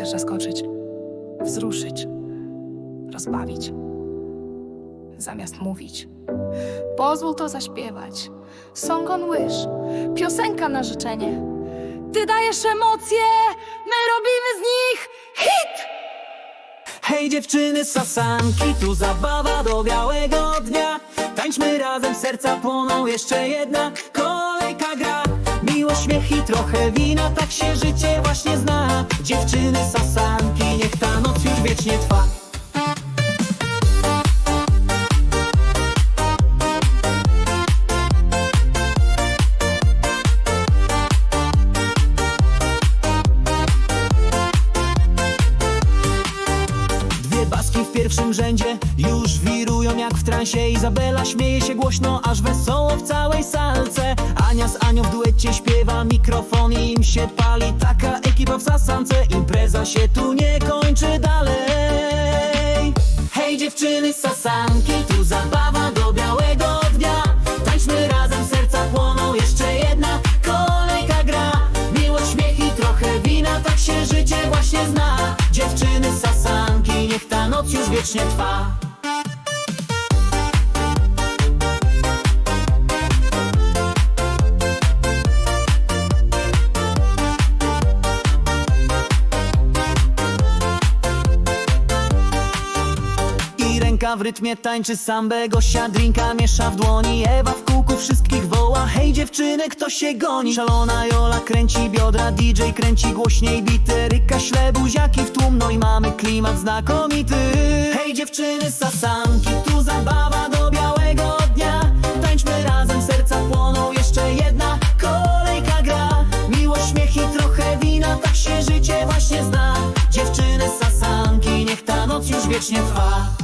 chcesz zaskoczyć, wzruszyć, rozbawić, zamiast mówić. Pozwól to zaśpiewać. Song on wish, piosenka na życzenie. Ty dajesz emocje, my robimy z nich hit! Hej dziewczyny, sasanki, tu zabawa do białego dnia Tańczmy razem, serca płoną, jeszcze jedna śmiech i trochę wina, tak się życie właśnie zna. Dziewczyny, sasanki, niech ta noc już wiecznie trwa już wirują jak w transie. Izabela śmieje się głośno, aż wesoło w całej salce. Ania z Anią w duecie śpiewa, mikrofon im się pali. Taka ekipa w sasance, impreza się tu nie kończy dalej. Hej dziewczyny, sasanki, tu zabawa do białego dnia. Tańczmy razem, serca płoną, jeszcze jedna kolejka gra. Miłość, śmiech i trochę wina, tak się życie właśnie zna wiecznie trwa. W rytmie tańczy sambę Gosia drinka miesza w dłoni Ewa w kółku wszystkich Hej dziewczyny, kto się goni? Szalona Jola kręci biodra DJ kręci głośniej bity. Ryka śle buziaki w tłum No i mamy klimat znakomity. Hej dziewczyny, sasanki Tu zabawa do białego dnia. Tańczmy razem, serca płoną Jeszcze jedna kolejka gra. Miłość, śmiech i trochę wina Tak się życie właśnie zna. Dziewczyny, sasanki Niech ta noc już wiecznie trwa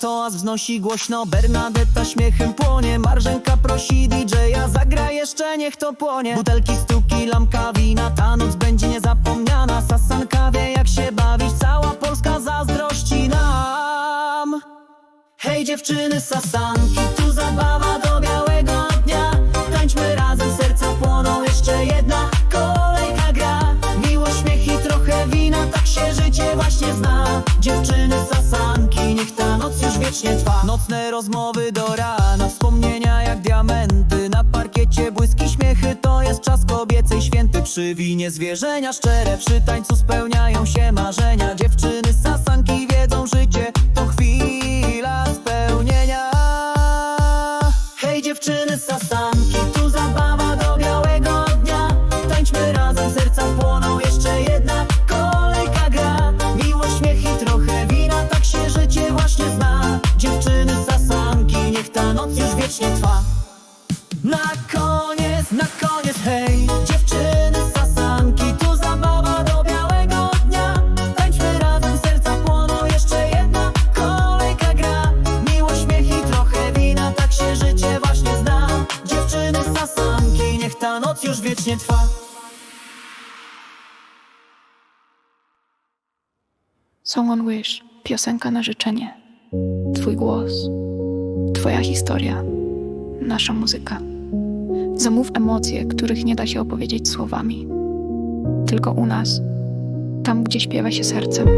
Toaz wznosi głośno, Bernadetta śmiechem płonie. Marzenka prosi DJ-a, zagra jeszcze niech to płonie. Butelki, stuki, lampka wina, ta noc będzie niezapomniana. Sasanka wie jak się bawić, cała Polska zazdrości nam. Hej dziewczyny, sasanki, tu zabawa wiecznie trwa. Nocne rozmowy do rana, wspomnienia jak diamenty. Na parkiecie błyski, śmiechy, to jest czas kobiecej święty. Przy winie zwierzenia szczere, przy tańcu spełniają się marzenia. Dziewczyny, sasanki wiedzą, życie to chwila spełnienia. Hej dziewczyny, sasanki, trwa. Na koniec, na koniec, hej. Dziewczyny, sasanki, tu zabawa do białego dnia. Tańczmy razem, serca płoną, jeszcze jedna kolejka gra. Miłość, śmiech i trochę wina, tak się życie właśnie zna. Dziewczyny, sasanki, niech ta noc już wiecznie trwa. Song on wish, piosenka na życzenie. Twój głos, Twoja historia, nasza muzyka. Zamów emocje, których nie da się opowiedzieć słowami. Tylko u nas, tam gdzie śpiewa się sercem.